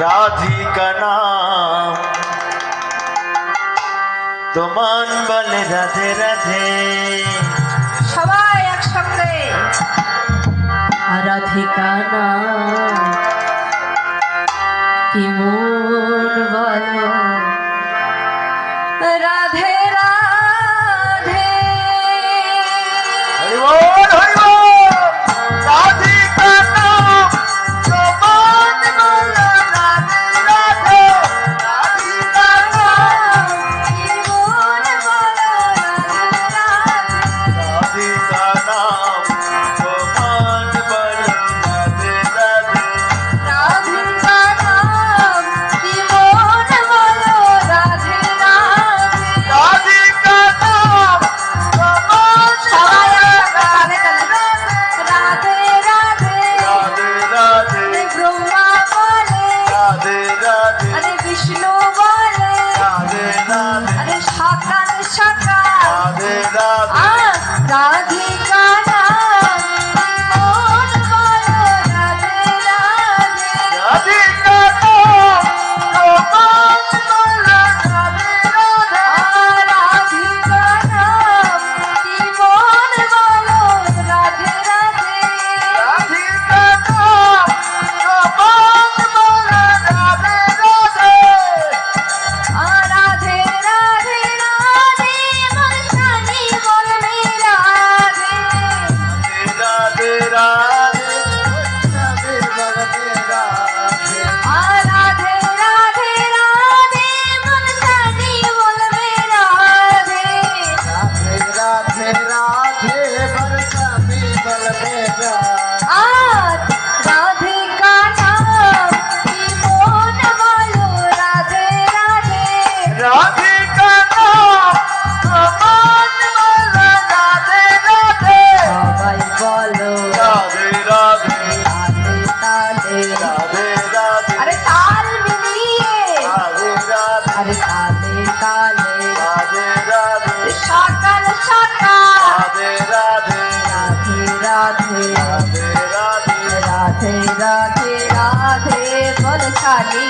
राधी का नाम। তোমার বলে রাধে রাধে সবাই একসঙ্গে। রাধিকা নাম। কি মোর Because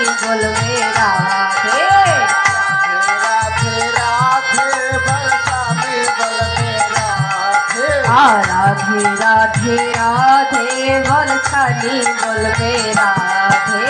बोलवे राधे राधे राधे बलसामी बोलवे राधे राधे राधे राधे बलसामी बोलवे राधे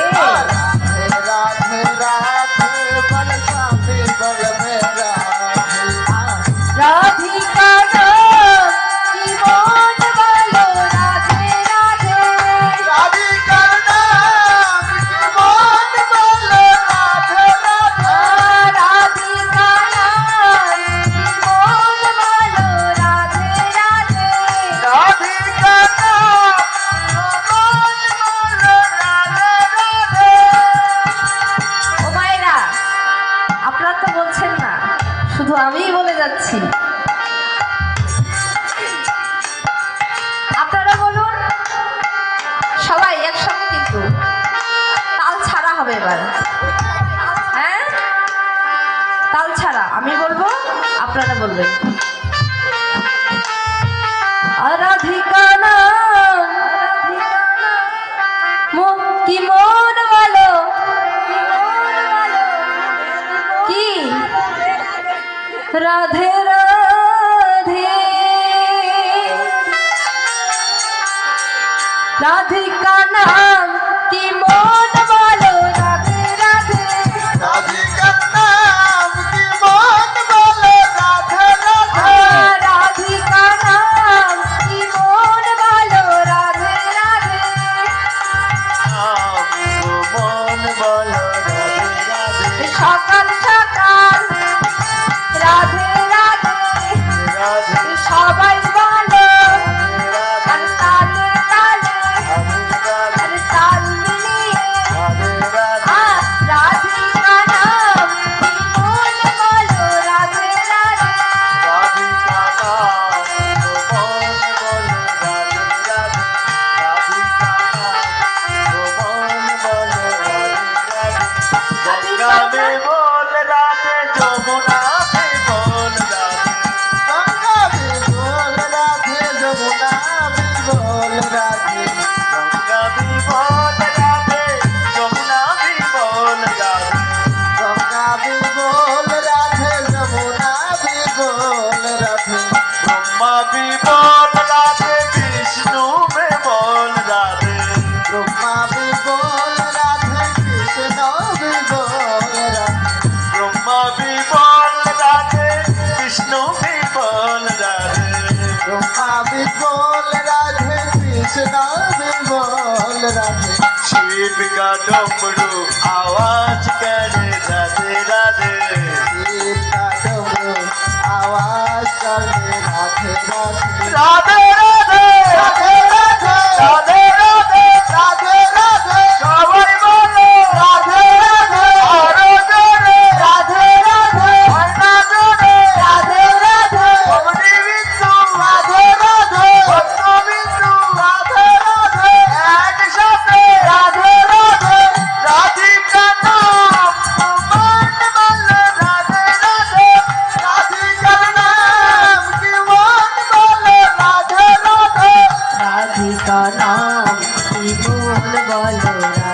আমিই বলে যাচ্ছি। আপনারা বলুন, সবাই একসঙ্গে কিন্তু তাল ছাড়া হবে এবার। হ্যাঁ? তাল ছাড়া, আমি বলব, আপনারা বলবেন। Hasta না বিগল রাখি। का डोमड़ू आवाज़ करे राधे राधे। ঠিকানা জীবন বলো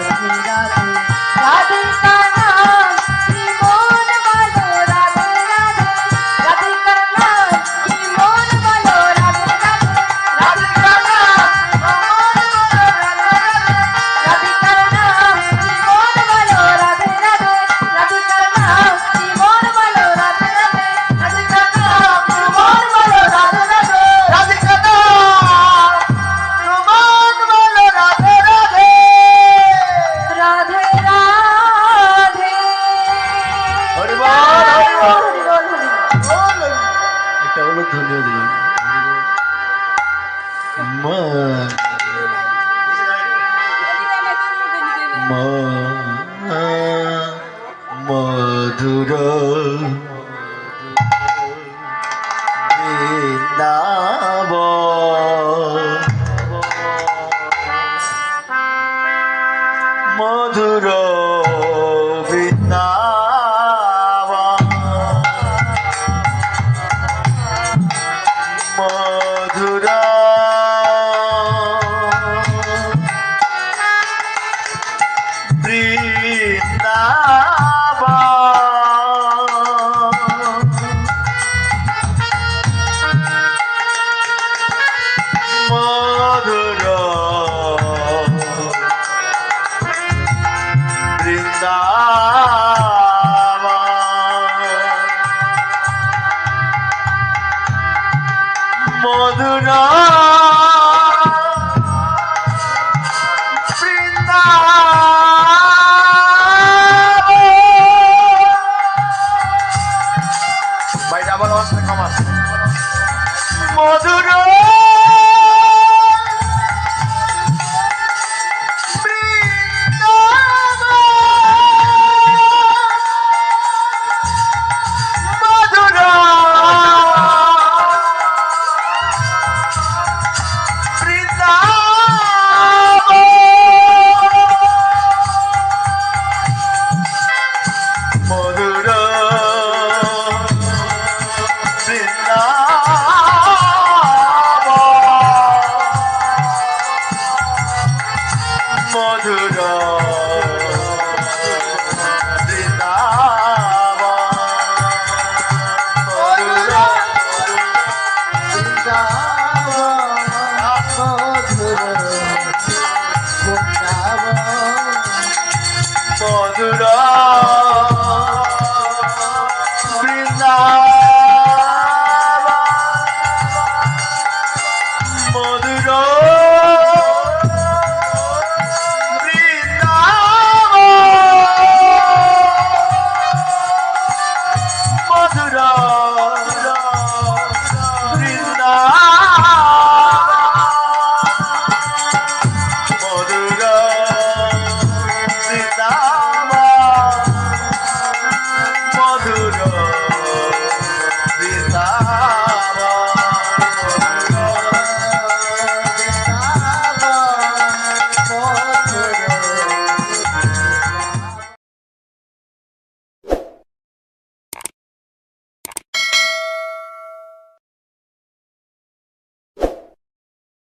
特别的人 মধুরা